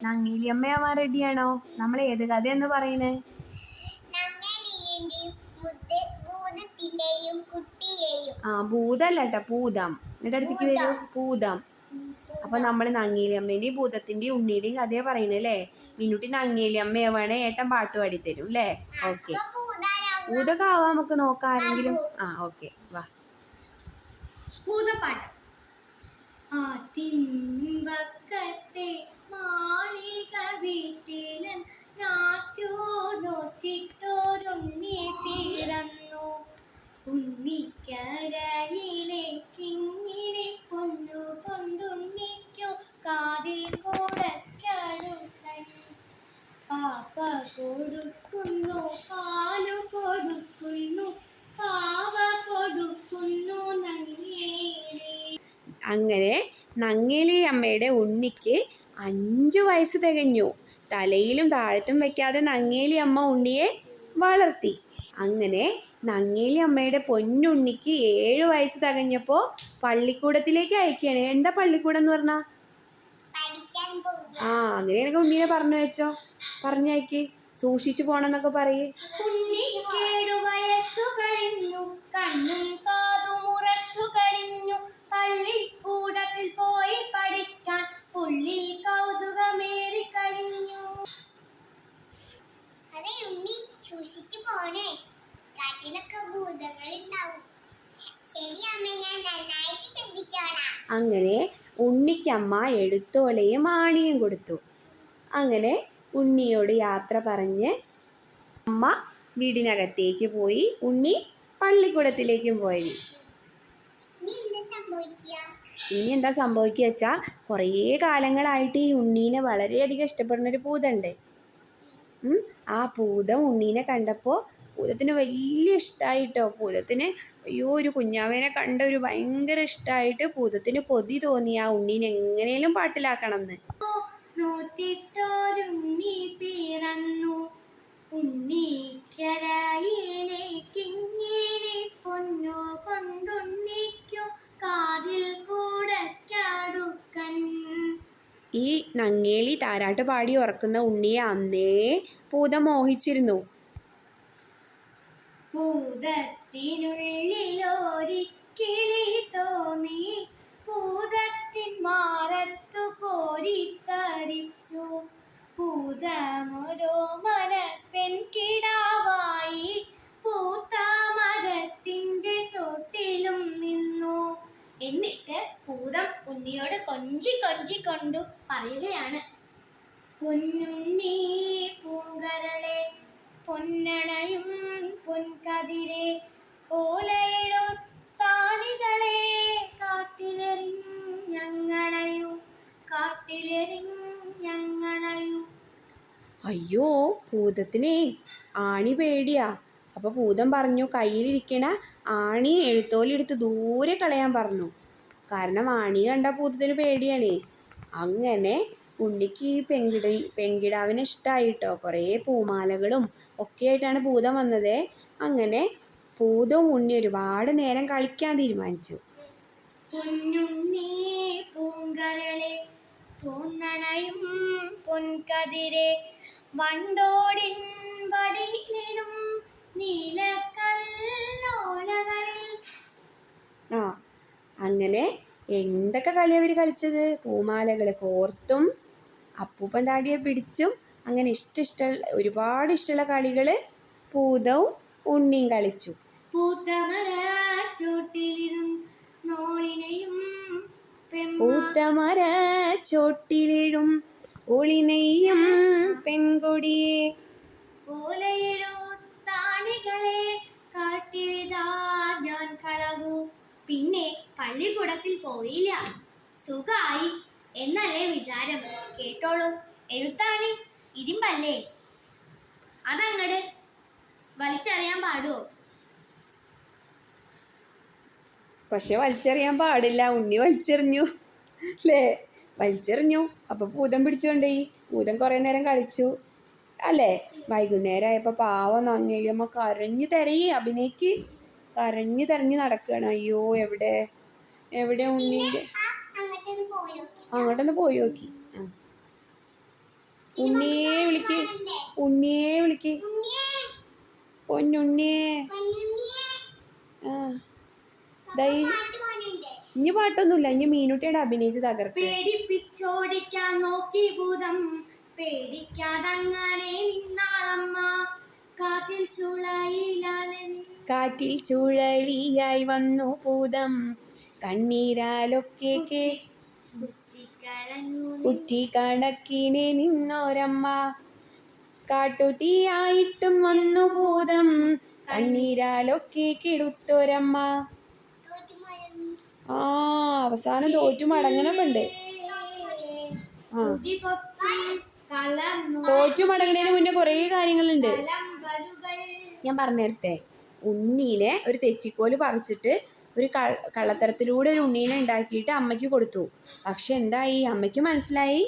നങ്ങേലിയമ്മയാവാൻ റെഡിയാണോ നമ്മൾ ഏത് കഥയെന്ന് ഭൂതത്തിന്റെയും കുട്ടിയെയും. ആ ഭൂതല്ല കേട്ടോ പൂതം എന്നിട്ട് അടുത്തേക്ക് വരൂ പൂതം അപ്പൊ നമ്മൾ നങ്ങീലിയമ്മേന്റെയും ഭൂതത്തിന്റെയും ഉണ്ണിയുടെയും കഥയാ പറയുന്നത് അല്ലേ? മിനുട്ടി നങ്ങേലിയമ്മയാവാണ് ഏട്ടൻ പാട്ട് പാടിത്തരും അല്ലേ? ഓക്കെ. അപ്പൊ ഭൂതാരാവും ഭൂതൊക്കെ ആവാം നമുക്ക് നോക്കാം ആരെങ്കിലും? ആ ഓക്കെ വാ. ഭൂതപ്പാട്ട് ആ മാളിക കൊടുക്കുന്നു പാലു കൊടുക്കുന്നു പാവ കൊടുക്കുന്നു അങ്ങനെ നങ്ങേലി അമ്മയുടെ ഉണ്ണിക്ക് അഞ്ചു വയസ്സ് തികഞ്ഞു. തലയിലും താഴത്തും വെക്കാതെ നങ്ങേലി അമ്മ ഉണ്ണിയെ വളർത്തി. അങ്ങനെ നങ്ങേലി അമ്മയുടെ പൊന്നുണ്ണിക്ക് ഏഴു വയസ്സ് തികഞ്ഞപ്പോൾ പള്ളിക്കൂടത്തിലേക്ക് അയക്കുകയാണ്. എന്താ പള്ളിക്കൂടം എന്ന് പറഞ്ഞാ? പഠിക്കാൻ പോകും ആ അങ്ങനെയാണെങ്കിൽ ഉണ്ണീനെ പറഞ്ഞു വെച്ചോ. പറഞ്ഞയക്ക്. സൂക്ഷിച്ചു പോണെന്നൊക്കെ പറയേ. ഉണ്ണിക്കേടു വയസ്സു കഴിഞ്ഞു കണ്ണും കാതും ഉറച്ചു കഴിഞ്ഞു പള്ളിക്കൂടത്തിൽ പോയി പഠിക്കാൻ ഉള്ളിൽ കൗതുകമേറി കഴിഞ്ഞു. അതെ ഉണ്ണി സൂക്ഷിച്ചു പോണേ. കാട്ടിലൊക്കെ ഭൂതങ്ങൾ ഉണ്ടാവും ശരി അമ്മ ഞാൻ നന്നായിട്ട് ശ്രദ്ധിച്ചോളാം അങ്ങനെ ഉണ്ണിക്കമ്മ എടുത്തോലയും ആണിയും കൊടുത്തു. അങ്ങനെ ഉണ്ണിയോട് യാത്ര പറഞ്ഞ് അമ്മ വീടിനകത്തേക്ക് പോയി. ഉണ്ണി പള്ളിക്കൂടത്തിലേക്കും പോയി. ഇനി എന്താ സംഭവിക്കുക? വെച്ചാൽ കുറേ കാലങ്ങളായിട്ട് ഈ ഉണ്ണീനെ വളരെയധികം ഇഷ്ടപ്പെടുന്ന ഒരു പൂതണ്ട് ആ പൂതം ഉണ്ണീനെ കണ്ടപ്പോൾ പൂതത്തിന് വലിയ ഇഷ്ടമായിട്ടോ പൂതത്തിന് അയ്യോ ഒരു കുഞ്ഞാവേനെ കണ്ട ഒരു ഭയങ്കര ഇഷ്ടമായിട്ട് പൂതത്തിന് കൊതി തോന്നി ആ ഉണ്ണീനെ എങ്ങനെയും പാട്ടിലാക്കണം എന്ന് നോറ്റിട്ടോരുണ്ണി പിറന്നു. ഉണ്ണിക്കരയിലെ കിങ്ങിണി പൊന്നു കൊണ്ടുണ്ണിക്കു. കാതിൽ കൂടക്കടുക്കൻ. ഈ നങ്ങേലി താരാട്ട് പാടി ഉറക്കുന്ന ഉണ്ണിയെ അന്നേ പൂത മോഹിച്ചിരുന്നു. പൂതത്തിനുള്ളിലോരി കിളി തോന്നി. ഭൂതത്തിൻ ഭൂതം ഉണ്ണിയോട് കൊഞ്ചി കൊഞ്ചി കൊണ്ടു പറയുകയാണ്. പൊന്നുണ്ണി പൂങ്കരളെ പൊന്നണയും പൊൻകതിരെ ഓലയിടൊത്താണികളെ കാട്ടിലെറിഞ്ഞങ്ങണയു കാട്ടിലെറിഞ്ഞങ്ങണയു അയ്യോ ഭൂതത്തിനെ ആണി പേടിയാ. അപ്പോൾ ഭൂതം പറഞ്ഞു കയ്യിലിരിക്കണ ആണി എഴുത്തോലെടുത്ത് ദൂരെ കളയാൻ പറഞ്ഞു. കാരണം ആണി കണ്ട പൂത്തത്തിന് പേടിയാണ്. അങ്ങനെ ഉണ്ണിക്ക് ഈ പെങ്കിട പെങ്കിടാവിനെ ഇഷ്ടമായിട്ടോ കുറേ പൂമാലകളും ഒക്കെ ആയിട്ടാണ് ഭൂതം വന്നത്. അങ്ങനെ ഭൂതവും ഉണ്ണി ഒരുപാട് നേരം കളിക്കാൻ തീരുമാനിച്ചു. പൂങ്കരളെ പൂന്നണയും വണ്ടോടിൻ അങ്ങനെ എന്തൊക്കെ കളി അവർ കളിച്ചത്? പൂമാലകൾ കോർത്തും അപ്പൂപ്പൻ താടിയെ പിടിച്ചും അങ്ങനെ ഇഷ്ട ഇഷ്ട ഒരുപാട് ഇഷ്ടമുള്ള കളികൾ പൂതവും ഉണ്ണിയും കളിച്ചു. പൂത്തമര ചോട്ടിലിടും ഒളിനെയും പെമ്മ പൂത്തമര ചോട്ടിലിഴും ഒളിനെയ്യും പെൺകൊടിയെ പള്ളിക്കൂടത്തിൽ പോയില്ല. സുഖായി. എന്നല്ലേ വിചാരം? കേട്ടോളൂ. എഴുത്താണി. ഇരുമ്പല്ലേ? അതങ്ങട് വലിച്ചറിയാൻ പാടുവോ? പക്ഷെ വലിച്ചെറിയാൻ പാടില്ല. ഉണ്ണി വലിച്ചെറിഞ്ഞു. അല്ലേ വലിച്ചെറിഞ്ഞു. അപ്പൊ ഭൂതം പിടിച്ചുകൊണ്ടേയി ഭൂതം കുറെ നേരം കളിച്ചു. അല്ലേ? വൈകുന്നേരം ആയപ്പോ പാവം നങ്ങേലിയമ്മ കരഞ്ഞു തിരയി. അഭിനയിക്ക് കരഞ്ഞു തെരഞ്ഞു നടക്കുകയാണ് അയ്യോ എവിടെ? എവിടെ ഉണ്ണീന്റെ അങ്ങോട്ടൊന്ന് പോയോ നോക്കി ഉണ്ണിയെ വിളിക്ക്. ഉണ്ണിയെ വിളിക്ക്. പൊന്നുണ്ണിയെ. ആ. ഇനി പാട്ടൊന്നുമില്ല. ഇനി മീനുട്ടിയുടെ അഭിനയിച്ച് പേടിപ്പിച്ചോടിക്കാൻ നോക്കി ഭൂതം. പേടിക്കാതങ്ങനെ നിന്നാളമ്മ. കാറ്റിൽ ചുഴലിയായി വന്നു പൂതം കണ്ണീരാലൊക്കെ കേ കുത്തിക്കരഞ്ഞു കുറ്റി കണക്കിനെ നിന്നോരമ്മ. കാട്ടുതീയായിട്ടും വന്നു ഭൂതം. കണ്ണീരാലൊക്കെ കിടുത്തൊരമ്മ. ആ അവസാനം തോറ്റു മടങ്ങണമുണ്ട് തോറ്റു മടങ്ങണേന് മുന്നേ കുറേ കാര്യങ്ങളുണ്ട്. ഞാൻ പറഞ്ഞു തരട്ടെ ഉണ്ണീനെ ഒരു തെച്ചിക്കോൽ പറിച്ചിട്ട് ഒരു കള്ളത്തരത്തിലൂടെ ഒരു ഉണ്ണീനെ ഉണ്ടാക്കിയിട്ട് അമ്മയ്ക്ക് കൊടുത്തു. പക്ഷെ എന്തായി? അമ്മയ്ക്ക് മനസ്സിലായി.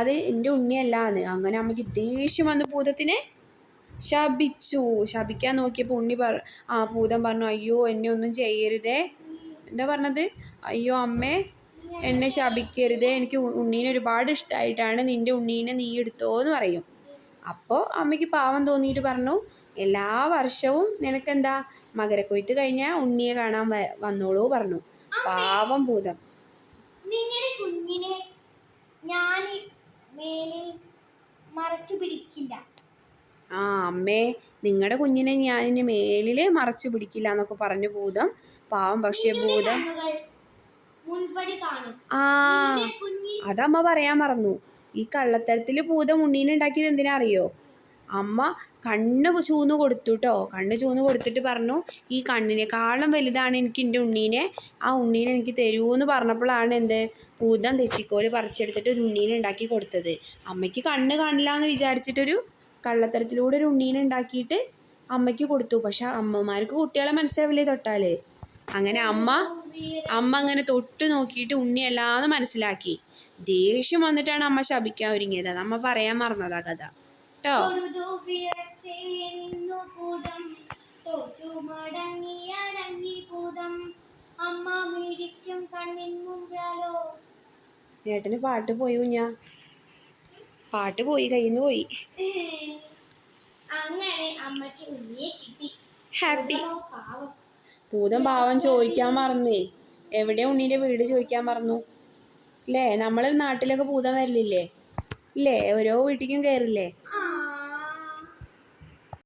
അത് എന്റെ ഉണ്ണിയല്ലാന്ന് അങ്ങനെ അമ്മയ്ക്ക് ദേഷ്യം വന്ന് ഭൂതത്തിനെ. ശപിച്ചു. ശപിക്കാൻ നോക്കിയപ്പോൾ ഉണ്ണി പറ ആ ഭൂതം പറഞ്ഞു അയ്യോ എന്നെ ഒന്നും ചെയ്യരുതേ. എന്താ പറഞ്ഞത്? അയ്യോ അമ്മേ എന്നെ ശപിക്കരുതേ. എനിക്ക് ഉണ്ണീനെ ഒരുപാട് ഇഷ്ടമായിട്ടാണ് നിന്റെ ഉണ്ണീനെ നീ എടുത്തോ എന്ന് പറയും. അപ്പോൾ അമ്മയ്ക്ക് പാവം തോന്നിയിട്ട് പറഞ്ഞു എല്ലാ വർഷവും നിനക്കെന്താ? മകരക്കൊയ്ത്ത് കഴിഞ്ഞാൽ ഉണ്ണിയെ കാണാൻ വന്നോളൂ പറഞ്ഞു. പാവം ഭൂതം. നിങ്ങളുടെ കുഞ്ഞിനെ ഞാൻ മേലിൽ മറച്ചു പിടിക്കില്ല. ആ അമ്മേ നിങ്ങളുടെ കുഞ്ഞിനെ ഞാൻ ഇനി മേലിൽ മറച്ചു പിടിക്കില്ല എന്നൊക്കെ പറഞ്ഞു ഭൂതം. പാവം പക്ഷേ ഭൂതം. ആ അതമ്മ പറയാൻ മറന്നു. ഈ കള്ളത്തരത്തിൽ ഭൂതം ഉണ്ണീനെ ഉണ്ടാക്കിയത് എന്തിനാ അറിയോ? അമ്മ കണ്ണ് ചൂന്ന് കൊടുത്തുട്ടോ. കണ്ണ് ചൂന്ന് കൊടുത്തിട്ട് പറഞ്ഞു ഈ കണ്ണിനെക്കാളും വലുതാണ് എനിക്ക് എന്റെ ഉണ്ണീനെ. ആ ഉണ്ണീനെ എനിക്ക് തരൂ എന്ന് പറഞ്ഞപ്പോഴാണ് എന്ത്? പൂതം തെച്ചിക്കോൽ പറിച്ചെടുത്തിട്ട് ഒരു ഉണ്ണീനെ ഉണ്ടാക്കി കൊടുത്തത്. അമ്മയ്ക്ക് കണ്ണ് കാണില്ല എന്ന് വിചാരിച്ചിട്ടൊരു കള്ളത്തരത്തിലൂടെ ഒരു ഉണ്ണീനെ ഉണ്ടാക്കിയിട്ട് അമ്മയ്ക്ക് കൊടുത്തു. പക്ഷെ അമ്മമാർക്ക് കുട്ടികളെ മനസ്സിലാവില്ലേ തൊട്ടാൽ? അങ്ങനെ അമ്മ അമ്മ അങ്ങനെ തൊട്ട് നോക്കിയിട്ട് ഉണ്ണിയല്ലാന്ന് മനസ്സിലാക്കി. ദേഷ്യം വന്നിട്ടാണ് അമ്മ ശപിക്കാൻ ഒരുങ്ങിയത്. അമ്മ പറയാൻ മറന്നതാ കഥ. കേട്ടോ? ഏട്ടന് പാട്ട് പോയി കുഞ്ഞാ. പാട്ട് പോയി കയ്യിൽ നിന്ന് പോയി അങ്ങനെ അമ്മയ്ക്ക് ഉണ്ണിയെ കിട്ടി. ഹാപ്പി. ഭൂതം പാവം? ചോദിക്കാൻ മറന്നേ. എവിടെ ഉണ്ണീന്റെ വീട് ചോദിക്കാൻ മറന്നു? അല്ലേ നമ്മൾ നാട്ടിലൊക്കെ ഭൂതം വരലില്ലേ? ഇല്ലേ ഓരോ വീട്ടിലേക്കും കയറില്ലേ